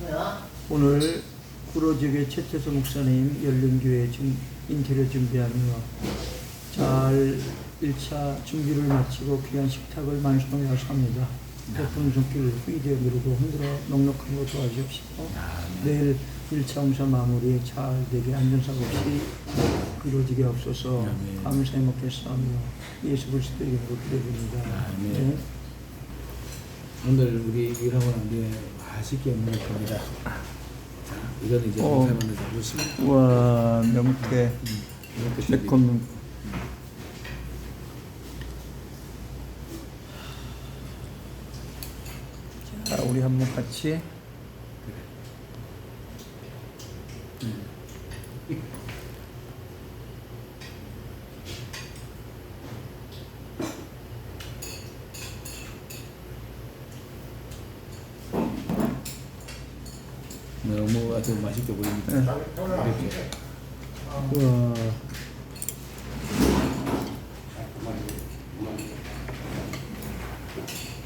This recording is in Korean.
뭐야? 오늘 구로지교회 최태수 목사님 열린교회 준 인테리어 준비하며 잘 1차 준비를 마치고 귀한 식탁을 만수동에 합니다. 높은 손길 후이되어 누르고 흔들어 넉넉한 거 도와주십시오. 내일 1차 공사 마무리 잘 되게 안전사고 없이 이루어지게 없어서 아멘. 감사히 먹겠사오며 예수 그리스도 이름으로 기도드립니다. 아멘. 네. 오늘 우리 일하고 난 뒤에 맛있게 먹을 겁니다. 자, 이건 이제 어. 동사만들 잡으시고. 와 명태. 이렇게 새콤 자 우리 한번 같이 너무 아주 맛있게 보입니다. 네. 이렇게 와